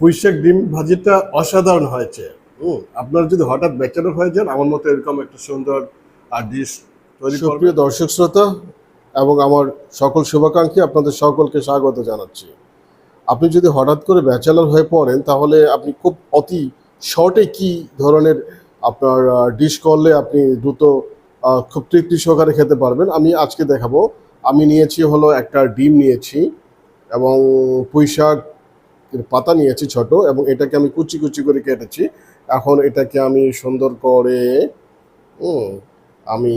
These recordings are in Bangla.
পুঁইশাক ডিম ভাজিটা অসাধারণ হয়েছে। হুম, আপনারা যদি হঠাৎ ব্যাচেলর হয়ে যান, আমার মতো এরকম একটা সুন্দর ডিশ তৈরি দর্শক শ্রোতা এবং আমার সকল শুভাকাঙ্ক্ষী, আপনাদের সকলকে স্বাগত জানাচ্ছি। আপনি যদি হঠাৎ করে ব্যাচেলর হয়ে পড়েন, তাহলে আপনি খুব অতি শর্টে কি ধরনের আপনার ডিশ করলে আপনি দ্রুত খুব তৃপ্তি সহকারে খেতে পারবেন? আমি আজকে দেখাবো। আমি নিয়েছি হলো একটা ডিম নিয়েছি এবং পুঁই শাক পাতা নিয়েছি ছোট এবং এটাকে আমি কুচি কুচি করে কেটেছি। এখন এটাকে আমি সুন্দর করে আমি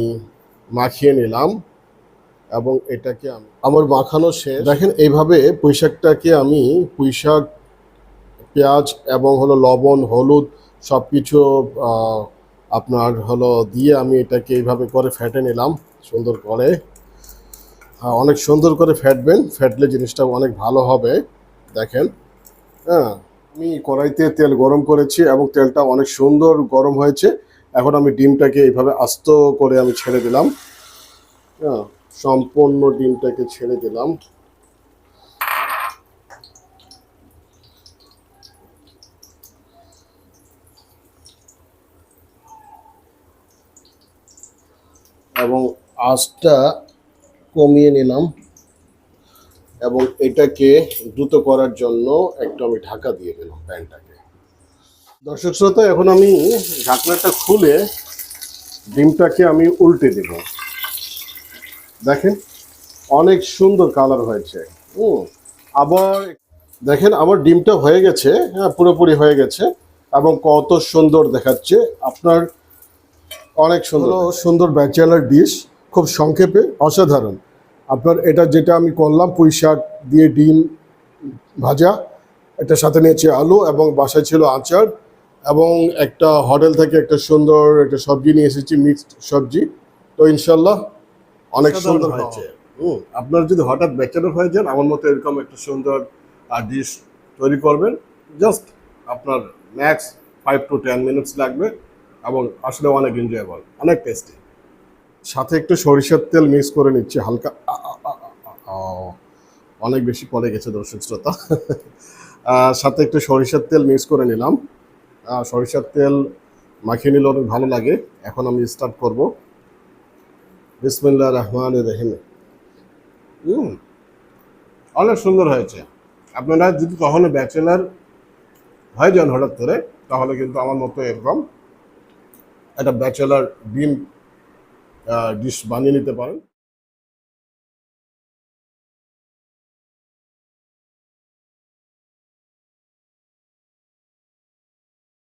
মাখিয়ে নিলাম এবং এটাকে আমি আমার মাখানো শেষ। দেখেন এইভাবে পুঁইশাকটাকে আমি পুঁইশাক পেঁয়াজ এবং হলো লবণ হলুদ সব কিছু আপনার হলো দিয়ে আমি এটাকে এইভাবে করে ফেটে নিলাম সুন্দর করে। হ্যাঁ, অনেক সুন্দর করে ফেটবেন ফেটলে জিনিসটা অনেক ভালো হবে। দেখেন। হ্যাঁ আমি কড়াইতে তেল গরম করেছি এবং তেলটা অনেক সুন্দর গরম হয়েছে। এখন আমি ডিমটাকে এইভাবে আস্ত করে আমি ছেড়ে দিলাম। হ্যাঁ সম্পূর্ণ ডিমটাকে ছেড়ে দিলাম। এবং আঁচটা কমিয়ে নিলাম। এবং এটাকে দ্রুত করার জন্য একটু আমি ঢাকা দিয়ে দিলাম প্যানটাকে। দর্শক শ্রোতা, এখন আমি ঢাকনাটা খুলে ডিমটাকে আমি উল্টে দেব। দেখেন, অনেক সুন্দর কালার হয়েছে। হুম, আবার দেখেন, আমার ডিমটা হয়ে গেছে হ্যাঁ পুরোপুরি হয়ে গেছে এবং কত সুন্দর দেখাচ্ছে। আপনার অনেক সুন্দর। সুন্দর ব্যাচেলার ডিশ, খুব সংক্ষেপে, অসাধারণ। আপনার এটা যেটা আমি করলাম পুঁই শাক দিয়ে ডিম ভাজা এটার সাথে নিয়েছি আলু এবং বাসায় ছিল আচার এবং একটা হোটেল থেকে একটা সুন্দর একটা সবজি নিয়ে এসেছি মিক্সড সবজি। তো ইনশাল্লাহ অনেক সুন্দর হয়েছে। আপনারা যদি হঠাৎ ব্যাচেলর হয়ে যান আমার মতো এরকম একটা সুন্দর ডিশ তৈরি করবেন জাস্ট আপনার max five to ten minutes লাগবে এবং আসলে অনেক এনজয়েবল অনেক টেস্টি সাথে একটু সরিষার তেল মিক্স করে নিচ্ছি, হালকা অনেক বেশি পড়ে গেছে দর্শক শ্রোতা। সাথে একটু সরিষার তেল মিক্স করে নিলাম। সরিষার তেল মাখিয়ে নিলে অনেক ভালো লাগে। এখন আমি স্টার্ট করব। বিসমিল্লাহ রহমান রহিম। অনেক সুন্দর হয়েছে। আপনারা যদি কখনো ব্যাচেলার হয়ে যান হঠাৎ করে, তাহলে কিন্তু আমার মতো এরকম একটা ব্যাচেলার ডিম ডিশ বানিয়ে নিতে পারেন।